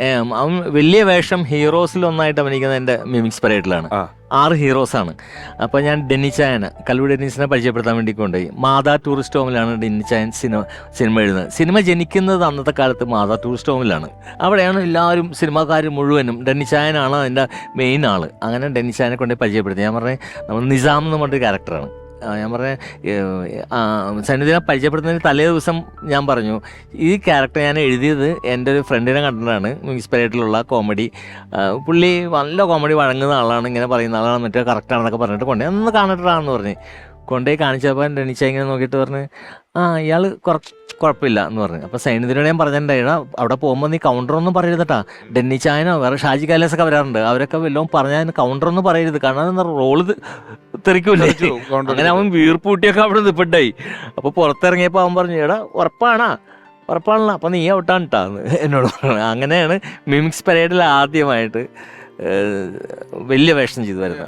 അവൻ വലിയ വേഷം ഹീറോസിൽ ഒന്നായിട്ട് അഭിനയിക്കുന്നത് എന്റെ മിമിക്സ് പരേഡിലാണ്. ആറ് ഹീറോസ് ആണ് അപ്പോൾ ഞാൻ ഡെന്നിച്ചായനെ കല്ലൂർ ഡെന്നിസിനെ പരിചയപ്പെടുത്താൻ വേണ്ടി കൊണ്ടുപോയി. മാതാ ടൂറിസ്റ്റ് ഹോമിലാണ് ഡെന്നിച്ചായൻ സിനിമ സിനിമ എഴുതുന്നത്. സിനിമ ജനിക്കുന്നത് അന്നത്തെ കാലത്ത് മാതാ ടൂറിസ്റ്റ് ഹോമിലാണ്. അവിടെയാണ് എല്ലാവരും സിനിമാക്കാർ മുഴുവനും ഡെന്നിച്ചായനാണ് അതിന്റെ മെയിൻ ആൾ. അങ്ങനെ ഡെന്നിച്ചായനെ കൊണ്ടുപോയി പരിചയപ്പെടുത്തി. ഞാൻ പറഞ്ഞത് നമ്മൾ നിസാം എന്ന് പറഞ്ഞൊരു ക്യാരക്ടറാണ് ഞാൻ പറഞ്ഞ സന്നിധിനെ പരിചയപ്പെടുത്തുന്നതിന് തലേ ദിവസം ഞാൻ പറഞ്ഞു ഈ ക്യാരക്ടർ ഞാൻ എഴുതിയത് എന്റെ ഒരു ഫ്രണ്ടിനെ കണ്ടിട്ടാണ് മുനിസിപ്പാലിറ്റിയിലുള്ള കോമഡി പുള്ളി നല്ല കോമഡി വഴങ്ങുന്ന ആളാണ് ഇങ്ങനെ പറയുന്ന ആളാണ് മറ്റേ കറക്റ്റാണെന്നൊക്കെ പറഞ്ഞിട്ട് കൊണ്ടേ ഒന്ന് കാണിട്ടാണെന്ന് പറഞ്ഞ്. കൊണ്ടുപോയി കാണിച്ചപ്പോൾ രണിച്ച ഇങ്ങനെ നോക്കിയിട്ട് പറഞ്ഞ് ആ ഇയാൾ കുറച്ച് കുഴപ്പമില്ല എന്ന് പറഞ്ഞു. അപ്പോൾ സൈനിതിനോട് ഞാൻ പറഞ്ഞിട്ടുണ്ടായിരുന്നു അവിടെ പോകുമ്പോൾ നീ കൗണ്ടറൊന്നും പറയരുതട്ടാ. ഡെന്നി ചായനോ വേറെ ഷാജി കാലേസൊക്കെ വരാറുണ്ട്. അവരൊക്കെ വല്ലതും പറഞ്ഞാൽ കൗണ്ടറൊന്നും പറയരുത്. കാരണം റോൾ തെറിക്കൂലേ counter അങ്ങനെ അവൻ വീർപ്പൂട്ടിയൊക്കെ അവിടെ നിൽപ്പുണ്ടായി അപ്പൊ പുറത്തിറങ്ങിയപ്പോ അവൻ പറഞ്ഞു എടാ ഉറപ്പാണാ ഉറപ്പാണല്ലോ അപ്പം നീ ഔട്ടാണ് കേട്ടാന്ന് എന്നോട് പറഞ്ഞു. അങ്ങനെയാണ് മിമിക്സ് പരേഡിൽ ആദ്യമായിട്ട് വലിയ വേഷം ചെയ്തു വരുന്നത്.